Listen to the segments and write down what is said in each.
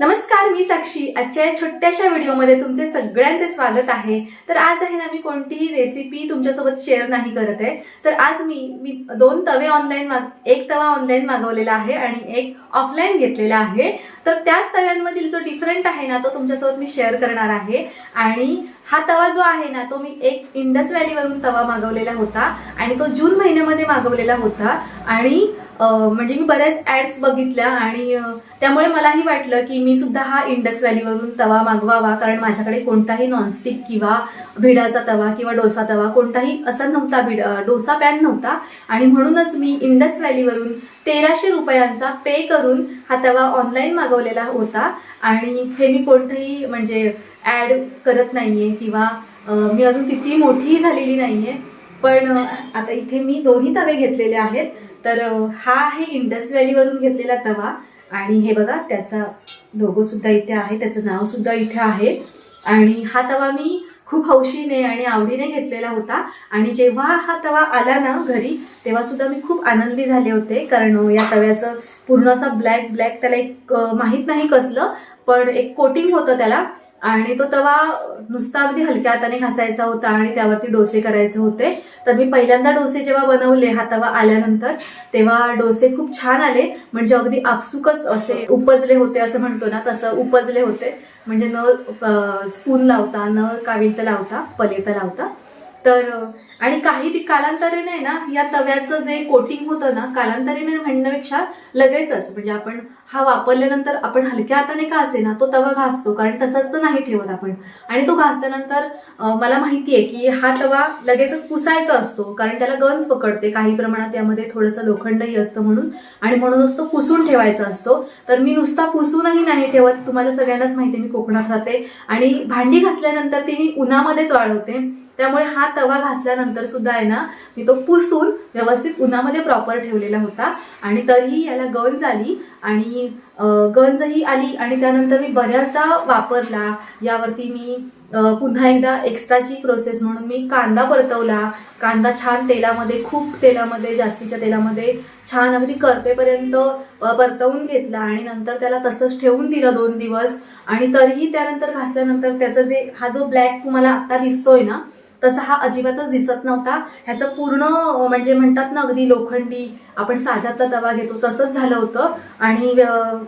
नमस्कार मी साक्षी. आजच्या या छोट्याशा व्हिडिओमध्ये तुमचे सगळ्यांचे स्वागत आहे. तर आज आहे ना मी कोणतीही रेसिपी तुमच्यासोबत शेअर नाही करत आहे. तर आज मी मी दोन तवे ऑनलाईन माग एक तवा ऑनलाईन मागवलेला आहे आणि एक ऑफलाईन घेतलेला आहे. तर त्याच तव्यांमधील जो डिफरंट आहे ना तो तुमच्यासोबत मी शेअर करणार आहे. आणि हा तवा जो आहे ना तो मी एक इंडस व्हॅलीवरून तवा मागवलेला होता आणि तो जून महिन्यामध्ये मागवलेला होता. आणि म्हणजे मी बऱ्याच ऍड्स बघितल्या आणि त्यामुळे मलाही वाटलं की मी सुद्धा हा इंडस व्हॅलीवरून तवा मागवावा कारण माझ्याकडे कोणताही नॉनस्टिक किंवा भिडाचा तवा किंवा डोसा तवा कोणताही असा नव्हता भिड डोसा पॅन नव्हता. आणि म्हणूनच मी इंडस व्हॅलीवरून तेराशे रुपयांचा पे करून हा तवा ऑनलाईन मागवलेला होता. आणि हे मी कोणतंही म्हणजे ऍड करत नाहीये किंवा मी अजून तितकी मोठीही झालेली नाहीये. पण आता इथे मी दोन्ही तवे घेतलेले आहेत. तर हा आहे इंडस व्हॅलीवरून घेतलेला तवा. आणि हे बघा त्याचा लोगो सुद्धा इथे आहे. त्याचं नाव सुद्धा इथे आहे. आणि हा तवा मी खूप हौशीने आणि आवडीने घेतलेला होता. आणि जेव्हा हा तवा आला ना घरी तेव्हा सुद्धा मी खूप आनंदी झाले होते. कारण या तव्याचं पूर्ण असा ब्लॅक ब्लॅक त्याला एक माहीत नाही कसलं पण एक कोटिंग होतं त्याला. आणि तो तवा नुसता अगदी हलक्या हाताने घासायचा होता आणि त्यावरती डोसे करायचे होते. तर मी पहिल्यांदा डोसे जेव्हा बनवले हा तवा आल्यानंतर तेव्हा डोसे खूप छान आले. म्हणजे अगदी आपसुकच असे उपजले होते असं म्हणतो ना तसं उपजले होते. म्हणजे न स्पून लावता न काविंत लावता पलेत लावता. तर आणि काही ती कालांतराने ना या तव्याचं जे कोटिंग होतं ना कालांतराने म्हणण्यापेक्षा लगेचच म्हणजे आपण हा वापरल्यानंतर आपण हलक्या हाताने का असे ना तो तवा घासतो कारण तसाच तर नाही ठेवत आपण. आणि तो घासल्यानंतर मला माहिती आहे की हा तवा लगेचच पुसायचा असतो कारण त्याला गंज पकडते काही प्रमाणात यामध्ये थोडंसं लोखंडही असतं म्हणून. आणि म्हणूनच तो पुसून ठेवायचा असतो. तर मी नुसता पुसूनही नाही ठेवत तुम्हाला सगळ्यांनाच माहिती आहे मी कोकणात राहते. आणि भांडी घासल्यानंतर ती मी उन्हामध्येच वाळवते. त्यामुळे हा तवा घासल्यानंतर सुद्धा आहे ना मी तो पुसून व्यवस्थित उन्हामध्ये प्रॉपर ठेवलेला होता. आणि तरीही याला गंज आली आणि गंजही आली आणि त्यानंतर मी बऱ्याचदा वापरला. यावरती मी पुन्हा एकदा एक्स्ट्राची प्रोसेस म्हणून मी कांदा परतवला. कांदा छान तेलामध्ये खूप तेलामध्ये जास्तीच्या तेलामध्ये छान अगदी करपेपर्यंत परतवून घेतला आणि नंतर त्याला तसंच ठेवून दिलं दोन दिवस. आणि तरीही त्यानंतर घासल्यानंतर त्याचं जे हा जो ब्लॅक तुम्हाला आता दिसतोय ना तसा हा अजिबातच दिसत नव्हता. ह्याचं पूर्ण म्हणजे म्हणतात ना अगदी लोखंडी आपण साध्यातला तवा घेतो तसंच झालं होतं. आणि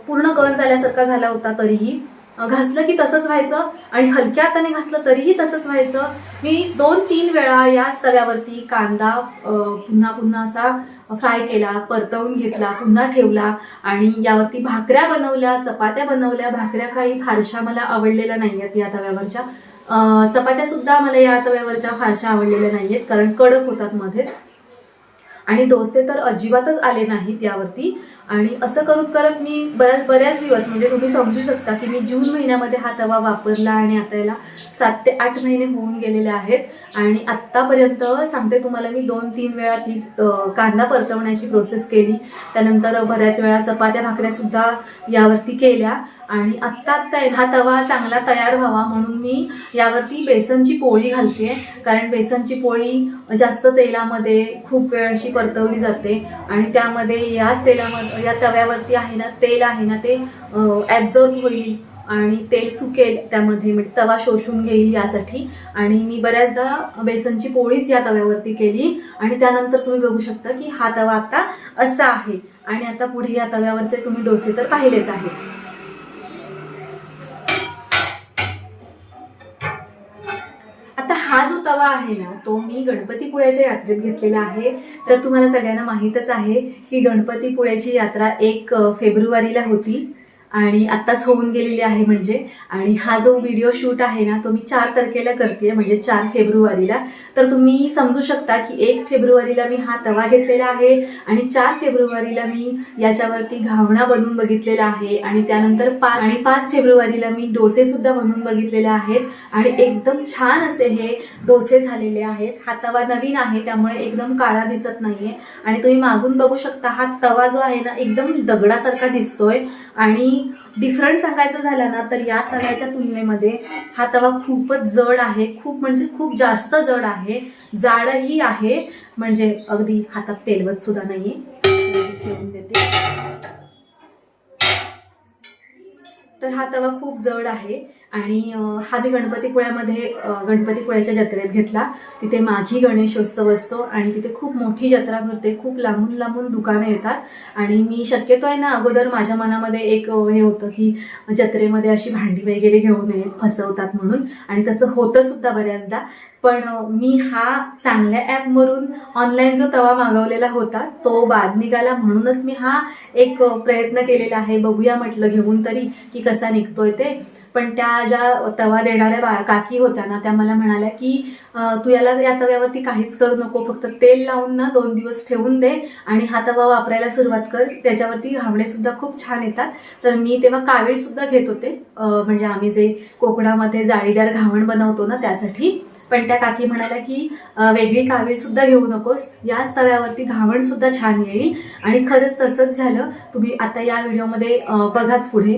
पूर्ण कल झाल्यासारखा झाला होता तरीही. घासलं की तसंच व्हायचं आणि हलक्या हाताने घासलं तरीही तसंच व्हायचं. मी दोन तीन वेळा याच तव्यावरती कांदा पुन्हा पुन्हा असा फ्राय केला परतवून घेतला पुन्हा ठेवला आणि यावरती भाकऱ्या बनवल्या चपात्या बनवल्या. भाकऱ्या काही फारशा मला आवडलेल्या नाही आहेत या तव्यावरच्या. चपात्यासुद्धा चपात्या सुद्धा मला या तव्यावरच्या फारशा आवडलेल्या नाही आहेत कारण कडक होतात मध्येच. आणि डोसे तर अजिबातच आले नाहीत यावरती. आणि असं करत करत मी बऱ्याच बऱ्याच दिवस म्हणजे तुम्ही समजू शकता की मी जून महिन्यामध्ये हा तवा वापरला आणि आता याला सात ते आठ महिने होऊन गेलेले आहेत. आणि आत्तापर्यंत सांगते तुम्हाला मी दोन तीन वेळा ती कांदा परतवण्याची प्रोसेस केली. त्यानंतर बऱ्याच वेळा चपात्या भाकऱ्यासुद्धा यावरती केल्या. आणि आत्ता आत्ता हा तवा चांगला तयार व्हावा म्हणून मी यावरती बेसनची पोळी घालते कारण बेसनची पोळी जास्त तेलामध्ये खूप वेळ अशी परतवली जाते. आणि त्यामध्ये याच तेलामध्ये या तव्यावरती आहे ना तेल आहे ना ते ॲब्झॉर्ब होईल आणि तेल सुकेल त्यामध्ये. म्हणजे तवा शोषून घेईल यासाठी. आणि मी बऱ्याचदा बेसनची पोळीच या तव्यावरती केली. आणि त्यानंतर तुम्ही बघू शकता की हा तवा आता असा आहे. आणि आता पुढे या तव्यावरचे तुम्ही डोसे तर पाहिलेच आहेत. हा जो तवा आहे ना तो मी गणपतीपुळ्याच्या यात्रेत घेतलेला आहे. तर तुम्हाला सगळ्यांना माहीतच आहे की गणपतीपुळ्याची यात्रा एक फेब्रुवारीला होती. आणि आत्ताच होऊन गेलेली आहे म्हणजे. आणि हा जो व्हिडिओ शूट आहे ना तो मी चार तारखेला करते म्हणजे चार फेब्रुवारीला. तर तुम्ही समजू शकता की एक फेब्रुवारीला मी हा तवा घेतलेला आहे आणि चार फेब्रुवारीला मी याच्यावरती घावणा बनवून बघितलेला आहे. आणि त्यानंतर पाच आणि पाच फेब्रुवारीला मी डोसेसुद्धा बनवून बघितलेले आहेत. आणि एकदम छान असे हे डोसे झालेले आहेत. हा तवा नवीन आहे त्यामुळे एकदम काळा दिसत नाहीये. आणि तुम्ही मागून बघू शकता हा तवा जो आहे ना एकदम दगडासारखा दिसतोय. आणि डिफरंट सांगायचं झालं ना तर या तव्याच्या तुलनेमध्ये हा तवा खूपच जड आहे. खूप म्हणजे खूप जास्त जड आहे. जाडही आहे. म्हणजे अगदी हातात पेलवत सुद्धा नाही ठेवून देते. तर हा तवा खूप जड आहे. आणि हा मी गणपतीपुळ्यामध्ये गणपतीपुळ्याच्या जत्रेत घेतला. तिथे माघी गणेशोत्सव असतो आणि तिथे खूप मोठी जत्रा भरते. खूप लांबून लांबून दुकानं येतात. आणि मी शक्यतो आहे ना अगोदर माझ्या मनामध्ये एक हे होतं की जत्रेमध्ये अशी भांडी वगैरे घेऊन येत फसवतात म्हणून. आणि तसं होतं सुद्धा बऱ्याचदा. पण मी हा चांगल्या ॲपवरून ऑनलाईन जो तवा मागवलेला होता तो बाद निघाला. म्हणूनच मी हा एक प्रयत्न केलेला आहे. बघूया म्हटलं घेऊन तरी की कसा निघतोय ते. पण त्या ज्या तवा देणाऱ्या बा काकी होत्या ना त्या मला म्हणाल्या की तू याला या तव्यावरती काहीच करू नको. फक्त तेल लावून ना दोन दिवस ठेवून दे आणि हा तवा वापरायला सुरुवात कर. त्याच्यावरती घावणेसुद्धा खूप छान येतात. तर मी तेव्हा कावीळसुद्धा घेत होते. म्हणजे आम्ही जे कोकणामध्ये जाळीदार घावण बनवतो ना त्यासाठी. पण त्या काकी म्हणाल्या की वेगळी कावीळ सुद्धा घेऊ नकोस. याच तव्यावरती घावण सुद्धा छान येईल. आणि खरंच तसंच झालं. तुम्ही आता या व्हिडिओमध्ये बघाच पुढे.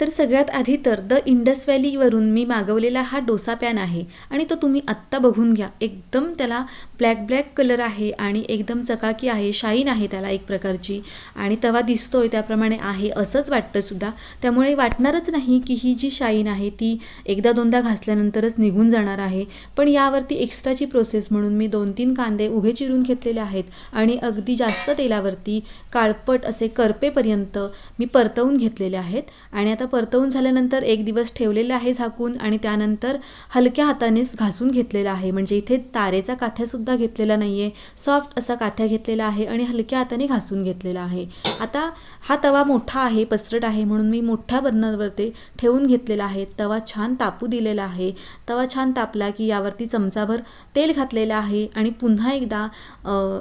तर सगळ्यात आधी तर द इंडस व्हॅलीवरून मी मागवलेला हा डोसा पॅन आहे आणि तो तुम्ही आत्ता बघून घ्या. एकदम त्याला ब्लॅक ब्लॅक कलर आहे आणि एकदम चकाकी आहे शाईन आहे त्याला एक प्रकारची. आणि तवा दिसतोय त्याप्रमाणे आहे असंच वाटतं सुद्धा. त्यामुळे वाटणारच नाही की ही जी शाईन आहे ती एकदा दोनदा घासल्यानंतरच निघून जाणार आहे. पण यावरती एक्स्ट्राची प्रोसेस म्हणून मी दोन तीन कांदे उभे चिरून घेतलेले आहेत आणि अगदी जास्त तेलावरती काळपट असे करपेपर्यंत मी परतवून घेतलेले आहेत. आणि आता परतवून झाल्यानंतर एक दिवस ठेवलेलं आहे झाकून आणि त्यानंतर हलक्या हातानेच घासून घेतलेला आहे. म्हणजे इथे तारेचा काथ्यासुद्धा घेतलेला नाही आहे सॉफ्ट असा काथ्या घेतलेला आहे आणि हलक्या हाताने घासून घेतलेला आहे. आता हा तवा मोठा आहे पसरट आहे म्हणून मी मोठ्या बर्नरवरती ठेवून घेतलेला आहे. तवा छान तापू दिलेला आहे. तवा छान तापला की यावरती चमचाभर तेल घातलेलं आहे आणि पुन्हा एकदा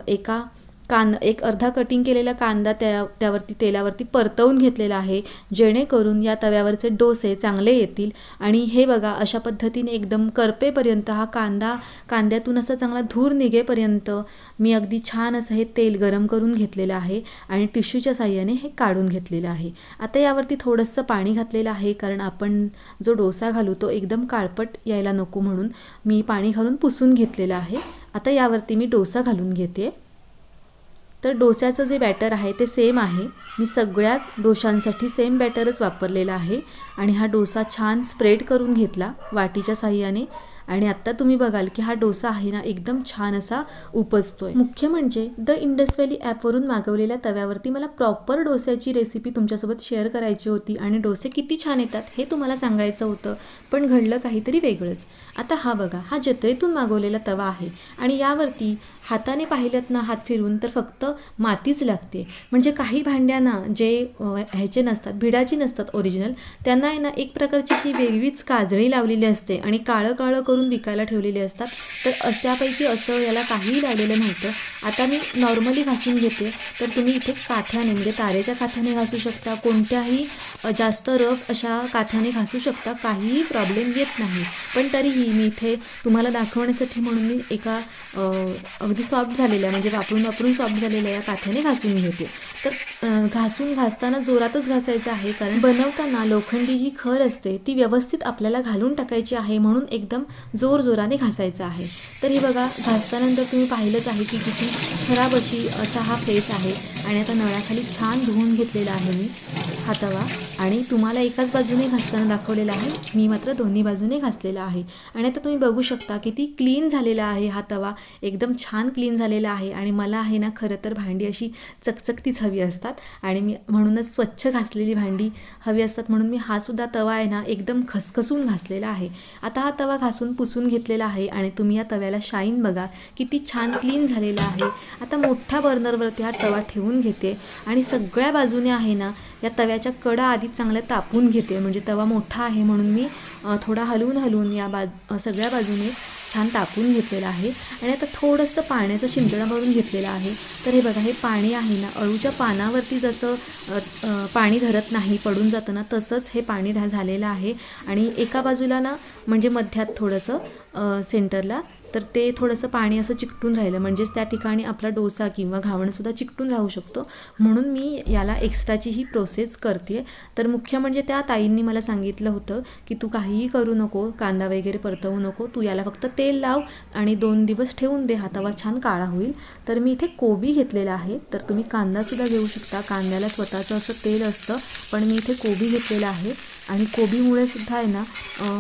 एका कान एक अर्धा कटिंग केलेला कांदा त्या त्यावरती तेलावरती परतवून घेतलेला आहे. जेणेकरून या तव्यावरचे डोसे चांगले येतील. आणि हे बघा अशा पद्धतीने एकदम करपेपर्यंत हा कांदा कांद्यातून असा चांगला धूर निघेपर्यंत मी अगदी छान असं हे तेल गरम करून घेतलेलं आहे आणि टिश्यूच्या साह्याने हे काढून घेतलेलं आहे. आता यावरती थोडंसं पाणी घातलेलं आहे कारण आपण जो डोसा घालू तो एकदम काळपट यायला नको म्हणून मी पाणी घालून पुसून घेतलेलं आहे. आता यावरती मी डोसा घालून घेते. तर डोस्याचं जे बॅटर आहे ते सेम आहे. मी सगळ्याच डोशांसाठी सेम बॅटरच वापरलेला आहे. आणि हा डोसा छान स्प्रेड करून घेतला वाटीच्या साह्याने. आणि आत्ता तुम्ही बघाल की हा डोसा आहे ना एकदम छान असा उपजतोय. मुख्य म्हणजे द इंडस व्हॅली ॲपवरून मागवलेल्या तव्यावरती मला प्रॉपर डोस्याची रेसिपी तुमच्यासोबत शेअर करायची होती आणि डोसे किती छान येतात हे तुम्हाला सांगायचं होतं पण घडलं काहीतरी वेगळंच. आता हा बघा हा जत्रेतून मागवलेला तवा आहे आणि यावरती हाताने पाहिलं ना हात फिरून तर फक्त मातीच लागते. म्हणजे काही भांड्यांना जे ह्याचे नसतात भिडाची नसतात ओरिजिनल त्यांना आहे ना एक प्रकारची अशी वेगळीच काजळी लावलेली असते आणि काळं काळं करून विकायला ठेवलेले असतात. तर त्यापैकी असं याला काहीही लावलेलं नव्हतं. आता मी नॉर्मली घासून घेते. तर तुम्ही इथे काथ्याने म्हणजे तारेच्या काथ्याने घासू शकता. कोणत्याही जास्त रफ अशा काथ्याने घासू शकता. काहीही प्रॉब्लेम येत नाही. पण तरीही मी इथे तुम्हाला दाखवण्यासाठी म्हणून मी एका अगदी सॉफ्ट झालेल्या म्हणजे वापरून वापरून सॉफ्ट झालेल्या या काथ्याने घासून घेते. तर घासून घासताना जोरातच घासायचं आहे. कारण बनवताना लोखंडी जी खर असते ती व्यवस्थित आपल्याला घालून टाकायची आहे म्हणून एकदम जोर जोराने घासायचं आहे. तर हे बघा घासतानंतर तुम्ही पाहिलंच आहे की किती खराब अशी असा हा फेस आहे. आणि आता नळ्याखाली छान धुवून घेतलेला आहे मी हा तवा आणि तुम्हाला एकाच बाजूने घासताना दाखवलेला आहे. मी मात्र दोन्ही बाजूने घासलेला आहे. आणि आता तुम्ही बघू शकता किती क्लीन झालेला आहे हा तवा. एकदम छान क्लीन झालेला आहे. आणि मला आहे ना खरं तर भांडी अशी चकचकतीच हवी असतात. आणि मी म्हणूनच स्वच्छ घासलेली भांडी हवी असतात. म्हणून मी हा सुद्धा तवा आहे ना एकदम खसखसून घासलेला आहे. आता हा तवा घासून पुसून घेतलेला आहे आणि तुम्ही या तव्याला शाईन बघा. किती छान क्लीन झालेला आहे. आता मोठ्या बर्नरवरती हा तवा ठेवून घेते. आणि सगळ्या बाजूने आहे ना या तव्याच्या कडा आधी चांगल्या तापून घेते. म्हणजे तवा मोठा आहे म्हणून मी थोडा हलवून हलवून या बाज सगळ्या बाजूने छान तापून घेतलेलं आहे. आणि आता थोडंसं पाण्याचा शिंतडा भरून घेतलेला आहे. तर हे बघा हे पाणी आहे ना अळूच्या पानावरती जसं पाणी धरत नाही पडून जातं ना तसंच हे पाणी धा झालेलं आहे. आणि एका बाजूला ना म्हणजे मध्यात थोडंसं सेंटरला तर ते थोडंसं पाणी असं चिकटून राहिलं. म्हणजेच त्या ठिकाणी आपला डोसा किंवा घावणसुद्धा चिकटून राहू शकतो. म्हणून मी याला एक्स्ट्राची ही प्रोसेस करते तर मुख्य म्हणजे त्या ताईंनी मला सांगितलं होतं की तू काहीही करू नको कांदा वगैरे परतवू नको तू याला फक्त तेल लाव आणि दोन दिवस ठेवून दे हातावर छान काळा होईल. तर मी इथे कोबी घेतलेला आहे. तर तुम्ही कांदासुद्धा घेऊ शकता. कांद्याला स्वतःचं असं तेल असतं पण मी इथे कोबी घेतलेला आहे. आणि कोबीमुळे सुद्धा आहे ना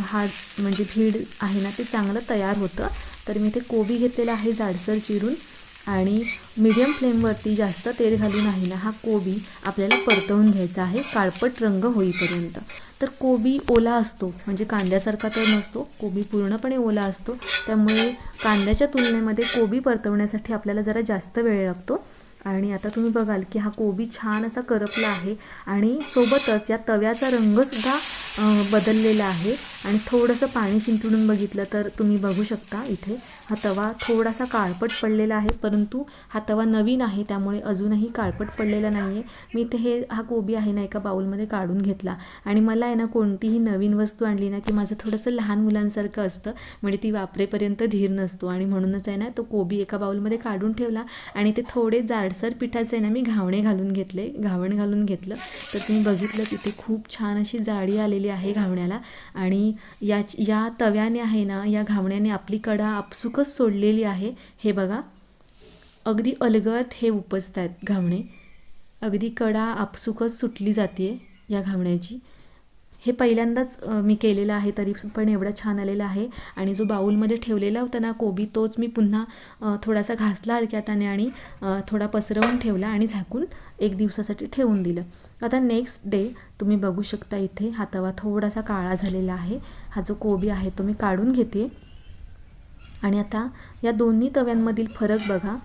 हा म्हणजे भीड आहे ना ते चांगलं तयार होतं. तर मी इथे कोबी घेतलेला आहे जाडसर चिरून आणि मीडियम फ्लेमवरती जास्त तेल घालून आहे ना हा कोबी आपल्याला परतवून घ्यायचा आहे. काळपट रंग होईपर्यंत. तर कोबी ओला असतो म्हणजे कांद्यासारखा तर नसतो. कोबी पूर्णपणे ओला असतो. त्यामुळे कांद्याच्या तुलनेमध्ये कोबी परतवण्यासाठी आपल्याला जरा जास्त वेळ लागतो. आणि आता तुम्ही बघाल की हा कोबी छान असा करपला आहे. आणि सोबतच या तव्याचा रंगसुद्धा बदललेलं आहे. आणि थोडंसं पाणी शिंपडून बघितलं तर तुम्ही बघू शकता इथे. हा तवा थोडासा काळपट पडलेला आहे परंतु हा तवा नवीन आहे त्यामुळे अजूनही काळपट पडलेला नाही आहे मी इथे हे हा कोबी आहे ना एका बाऊलमध्ये काढून घेतला. आणि मला आहे ना कोणतीही नवीन वस्तू आणली ना की माझं थोडंसं लहान मुलांसारखं असतं म्हणजे ती वापरेपर्यंत धीर नसतो. आणि म्हणूनच आहे ना तो कोबी एका बाऊलमध्ये काढून ठेवला. आणि ते थोडे जाडसर पिठाचे आहे ना मी घावणे घालून घेतले घावण घालून घेतलं. तर तुम्ही बघितलं तिथे खूप छान अशी जाडी आलेली आहे घावण्याला आणि या या तव्याने आहे ना या घावण्याने आपली कडा आपसुकच सोडलेली आहे. हे बघा. अगदी अलगत हे उपजत आहेत घावणे अगदी कडा आपसुकच सुटली जाते या घावण्याची हे पहिल्यांदाच मी केलेलं आहे तरी पण एवढं छान आलेलं आहे. आणि जो बाऊलमध्ये ठेवलेला होता ना कोबी तोच मी पुन्हा थोडासा घासला हलक्या त्याने आणि थोडा पसरवून ठेवला आणि झाकून एक दिवसासाठी ठेवून दिलं. आता नेक्स्ट डे तुम्ही बघू शकता इथे हा तवा थोडासा काळा झालेला आहे. हा जो कोबी आहे तो मी काढून घेते. आणि आता या दोन्ही तव्यांमधील फरक बघा.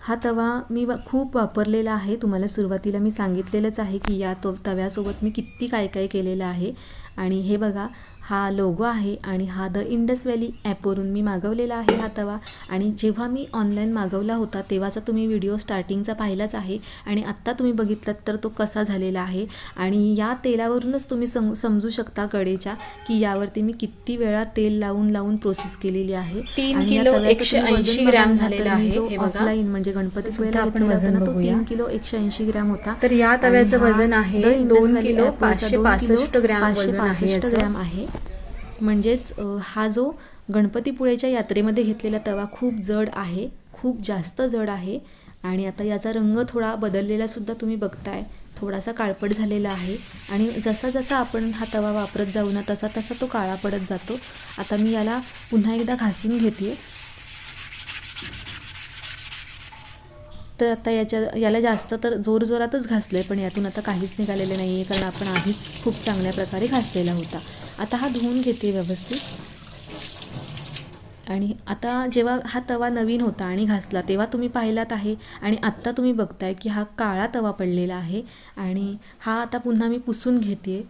हा तवा मी वा खूप वापरलेला आहे. तुम्हाला सुरुवातीला मी सांगितलेलंच आहे की या तो तव्यासोबत मी किती काय काय केलेलं आहे. आणि हे बघा हा लोगो आहे आणि हा द इंडस व्हॅली ॲपवरून मी मागवलेला आहे हा तवा. आणि जेव्हा मी ऑनलाईन मागवला होता तेव्हाचा तुम्ही व्हिडिओ स्टार्टिंगचा पाहिलाच आहे. आणि आत्ता तुम्ही बघितलात तर तो कसा झालेला आहे. आणि या तेलावरूनच तुम्ही सम समजू शकता कडेच्या की यावरती मी किती वेळा तेल लावून लावून प्रोसेस केलेली आहे. तीन किलो 180 वजन ग्रॅम झालेला आहे. ऑफलाईन म्हणजे गणपती वेळेला ना तो. तीन किलो एकशे ऐंशी ग्रॅम होता. तर या तव्याचं वजन आहे दोन किलो 565 किलो ग्रॅम 565 याचं. ग्रॅम आहे. म्हणजेच हा जो गणपतीपुळेच्या यात्रेमध्ये घेतलेला तवा खूप जड आहे खूप जास्त जड आहे आणि आता याचा रंग थोडा बदललेला सुद्धा तुम्ही बघताय. थोडासा काळपट झालेला आहे आणि जसा जसा आपण हा तवा वापरत जाऊ ना तसा तसा तो काळा पडत जातो. आता मी याला पुन्हा एकदा घासून घेते तर आता याच्या याला जास्त तर जोरजोरातच घासलं आहे पण यातून आता काहीच निघालेलं नाही आहे कारण आपण आधीच खूप चांगल्या प्रकारे घासलेला होता. आता हा धुवून घेते व्यवस्थित. आणि आता जेव्हा हा तवा नवीन होता आणि घासला तेव्हा तुम्ही पाहिलात आहे आणि आत्ता तुम्ही बघताय की हा काळा तवा पडलेला आहे. आणि हा आता पुन्हा मी पुसून घेते.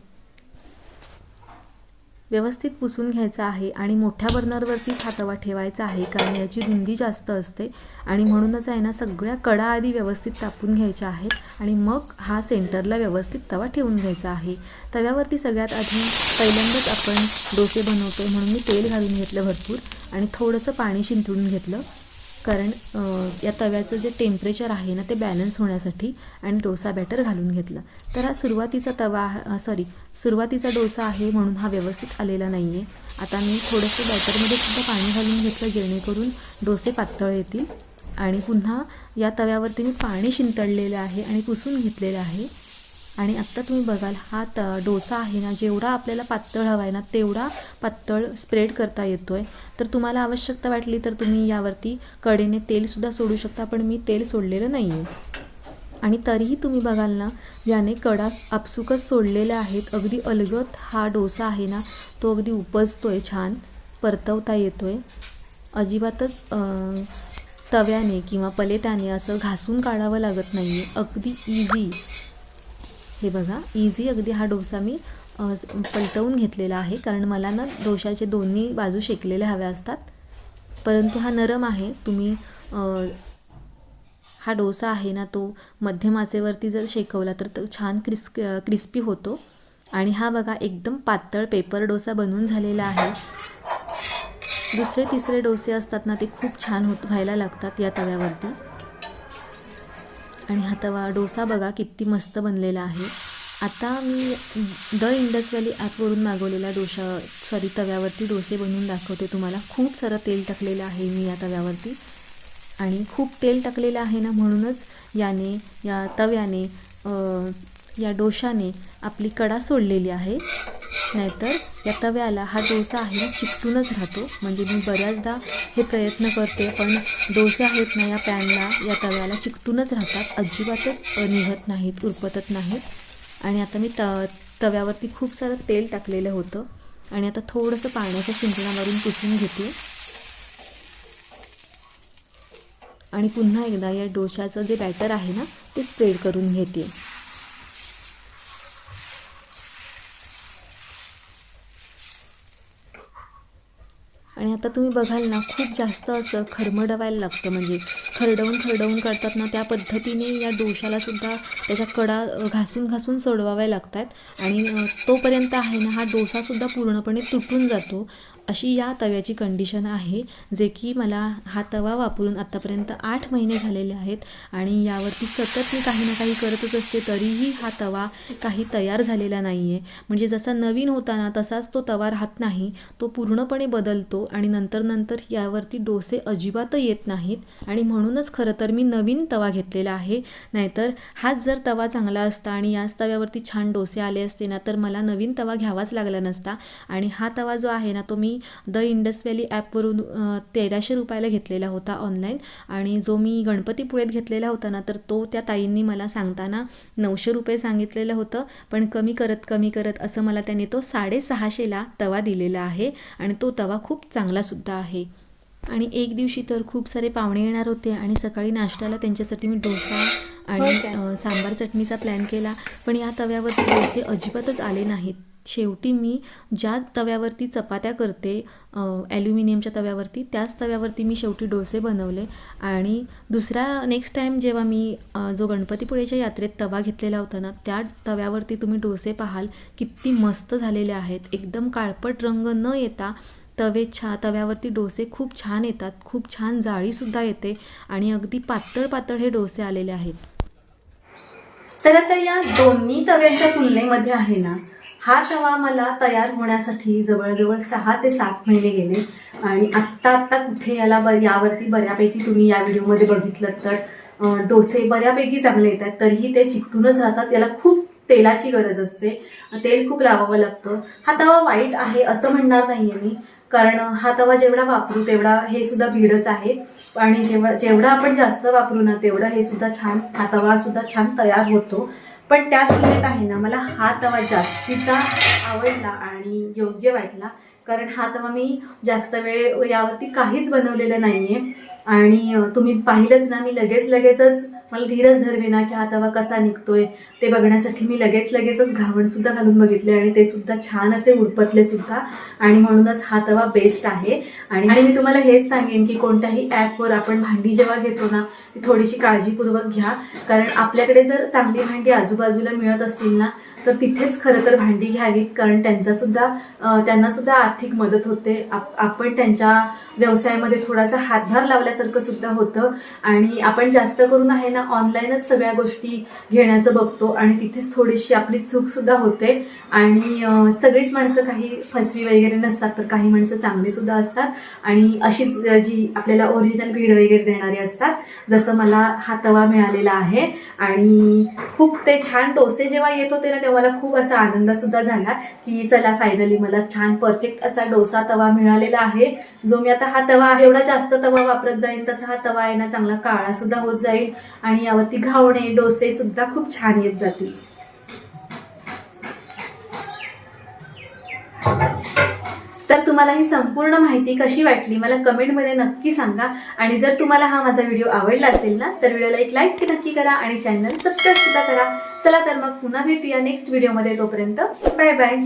व्यवस्थित पुसून घ्यायचा आहे आणि मोठ्या बर्नरवरतीच हा तवा ठेवायचा आहे कारण याची रुंदी जास्त असते आणि म्हणूनच आहे ना सगळ्या कडा आधी व्यवस्थित तापून घ्यायच्या आहेत आणि मग हा सेंटरला व्यवस्थित तवा ठेवून घ्यायचा आहे. तव्यावरती सगळ्यात आधी पहिल्यांदाच आपण डोसे बनवतो म्हणून मी तेल घालून घेतलं भरपूर आणि थोडंसं पाणी शिंतळून घेतलं. कारण या तव्याचं जे टेम्परेचर आहे ना ते बॅलन्स होण्यासाठी आणि डोसा बॅटर घालून घेतलं. तर हा सुरुवातीचा तवा सॉरी सुरुवातीचा डोसा आहे म्हणून हा व्यवस्थित आलेला नाही आहे आता मी थोडंसं बॅटरमध्ये सुद्धा पाणी घालून घेतलं जेणेकरून डोसे पातळ येतील. आणि पुन्हा या तव्यावरती मी पाणी शिंतडलेलं आहे आणि पुसून घेतलेलं आहे. आणि आत्ता तुम्ही बघाल हा त डोसा आहे ना जेवढा आपल्याला पातळ हवा आहे ना तेवढा पातळ स्प्रेड करता येतो आहे तर तुम्हाला आवश्यकता वाटली तर तुम्ही यावरती कडेने तेलसुद्धा सोडू शकता पण मी तेल सोडलेलं नाही आहे आणि तरीही तुम्ही बघाल ना याने कडा आपसुकच सोडलेल्या आहेत अगदी अलगत हा डोसा आहे ना तो अगदी उपजतो आहे छान परतवता येतो आहे अजिबातच तव्याने किंवा पलेत्याने असं घासून काढावं लागत नाही आहे अगदी इझी हे बघा इझी अगदी हा डोसा मी पलटवून घेतलेला आहे. कारण मला ना डोशाचे दोन्ही बाजू शेकलेल्या हव्या असतात. परंतु हा नरम आहे. तुम्ही हा डोसा आहे ना तो मध्यमाचेवरती जर शेकवला तर तो छान क्रिस क्रिस्पी होतो. आणि हा बघा एकदम पातळ पेपर डोसा बनवून झालेला आहे. दुसरे तिसरे डोसे असतात ना ते खूप छान होत व्हायला लागतात या तव्यावरती. आणि हा तवा डोसा बघा किती मस्त बनलेला आहे. आता मी द इंडस व्हॅली ॲपवरून मागवलेला डोसा सॉरी तव्यावरती डोसे बनवून दाखवते तुम्हाला. खूप सारं तेल टाकलेलं आहे मी या तव्यावरती. आणि खूप तेल टाकलेलं आहे ना म्हणूनच याने या तव्याने या डोशाने आपली कडा सोडलेली आहे. नाहीतर या तव्याला हा डोसा आहे चिकटूनच राहतो. म्हणजे मी बऱ्याचदा हे प्रयत्न करते पण डोसे आहेत ना या पॅनला या तव्याला चिकटूनच राहतात. अजिबातच निघत नाहीत उरपतत नाहीत. आणि आता मी त तव्यावरती खूप सारं तेल टाकलेलं होतं. आणि आता थोडंसं पाण्याच्या शिंपडा मारून पुसून घेते. आणि पुन्हा एकदा या डोशाचं जे बॅटर आहे ना ते स्प्रेड करून घेते. आणि आता तुम्ही बघाल ना खूप जास्त असं खरमडवायला लागतं. म्हणजे खरडवून खरडवून करतात ना त्या पद्धतीने या डोशालासुद्धा त्याच्या कडा घासून घासून सोडवाव्या लागतात. आणि तोपर्यंत आहे ना हा डोसासुद्धा पूर्णपणे तुटून जातो. अशी या तव्याची कंडिशन आहे जे की मला हा तवा वापरून आत्तापर्यंत आठ महिने झालेले आहेत आणि यावरती सतत मी काही ना काही करतच असते तरीही हा तवा काही तयार झालेला नाही आहे म्हणजे जसा नवीन होता ना तसाच तो तवा राहत नाही तो पूर्णपणे बदलतो आणि नंतर नंतर यावरती डोसे अजिबात येत नाहीत आणि म्हणूनच खरं तर मी नवीन तवा घेतलेला आहे. नाहीतर हाच जर तवा चांगला असता आणि याच तव्यावरती छान डोसे आले असते ना तर मला नवीन तवा घ्यावाच लागला नसता आणि हा तवा जो आहे ना तो मी द इंडस व्हॅली ॲपवरून तेराशे रुपयाला घेतलेला होता ऑनलाईन आणि जो मी गणपतीपुळेत घेतलेला होता ना तर तो त्या ताईंनी मला सांगताना नऊशे रुपये सांगितलेलं होतं. पण कमी करत कमी करत असं मला त्याने तो साडेसहाशेला तवा दिलेला आहे. आणि तो तवा खूप चांगलासुद्धा आहे. आणि एक दिवशी तर खूप सारे पाहुणे येणार होते आणि सकाळी नाश्त्याला त्यांच्यासाठी मी डोसा आणि? अ, सांबार चटणीचा प्लॅन केला. पण या तव्यावरती डोसे अजिबातच आले नाहीत. शेवटी मी ज्या तव्यावरती चपात्या करते ॲल्युमिनियमच्या तव्यावरती त्याच तव्यावरती मी शेवटी डोसे बनवले. आणि दुसरा नेक्स्ट टाईम जेव्हा मी जो गणपतीपुळेच्या यात्रेत तवा घेतलेला होता ना त्या तव्यावरती तुम्ही डोसे पाहाल किती मस्त झालेले आहेत. एकदम काळपट रंग न येता तवे छा तव्यावरती डोसे खूप छान येतात खूप छान जाळीसुद्धा येते आणि अगदी पातळ पातळ हे डोसे आलेले आहेत. तर आता या दोन्ही तव्यांच्या तुलनेमध्ये आहे ना हा तवा मला तयार होण्यासाठी जवळजवळ सहा ते सात महिने गेले. आणि आत्ता आत्ता कुठे याला ब यावरती बऱ्यापैकी तुम्ही या व्हिडिओमध्ये बघितलं तर डोसे बऱ्यापैकी चांगले येतात. तरीही ते चिकटूनच राहतात. त्याला खूप तेलाची गरज असते. तेल खूप लावावं लागतं. हा तवा वाईट आहे असं म्हणणार नाहीये मी. कारण हा तवा जेवढा वापरू तेवढा हे सुद्धा भीडच आहे. आणि जेव्हा जेवढा आपण जास्त वापरू ना तेवढं हे सुद्धा छान हा तवा सुद्धा छान तयार होतो. पण त्या तुलनेत आहे ना मला हा तवा जास्तीचा आवडला आणि योग्य वाटला. कारण हा तवा मी जास्त वेळ यावरती काहीच बनवलेलं नाहीये. आणि तुम्ही पाहिलंच ना मी लगेच लगेचच मला धीरच धरवे ना की हा तवा कसा निघतोय. ते बघण्यासाठी मी लगेच लगेचच घावण सुद्धा घालून बघितले आणि ते सुद्धा छान असे उडपतले सुद्धा. आणि म्हणूनच हा तवा बेस्ट आहे. आणि आणि मी तुम्हाला हेच सांगेन की कोणत्याही ॲपवर आपण भांडी जेव्हा घेतो ना ती थोडीशी काळजीपूर्वक घ्या. कारण आपल्याकडे जर चांगली भांडी आजूबाजूला मिळत असतील ना तर तिथेच खरं तर भांडी घ्यावीत कारण त्यांचा सुद्धा त्यांना सुद्धा आर्थिक मदत होते. आप- आपण त्यांच्या व्यवसायामध्ये थोडासा हातभार लावल्यासारखं सुद्धा होतं. आणि आपण जास्त करून आहे ना ऑनलाईनच सगळ्या गोष्टी घेण्याचं बघतो. आणि तिथेच थोडीशी आपली चूकसुद्धा होते. आणि सगळीच माणसं काही फसवी वगैरे नसतात तर काही माणसं चांगलीसुद्धा असतात. आणि अशीच जी आपल्याला ओरिजिनल भीड वगैरे देणारी असतात जसं मला हा तवा मिळालेला आहे. आणि खूप ते छान डोसे जेव्हा येत होते ना तेव्हा मला खूप असा आनंद सुद्धा झाला की चला फायनली मला छान परफेक्ट असा डोसा तवा मिळालेला आहे. जो मी आता हा तवा आहे एवढा जास्त तवा वापरत जाईल तसा हा तवा आहे ना चांगला काळा सुद्धा होत जाईल आणि यावरती घावणे डोसे सुद्धा खूप छान येत जातील. तर तुम्हाला ही संपूर्ण माहिती कशी वाटली मला कमेंटमध्ये नक्की सांगा. आणि जर तुम्हाला हा माझा व्हिडिओ आवडला असेल ना तर व्हिडिओला एक लाईक नक्की करा आणि चॅनल सबस्क्राईब सुद्धा करा. चला तर मग पुन्हा भेटूया नेक्स्ट व्हिडिओमध्ये तोपर्यंत. Bye bye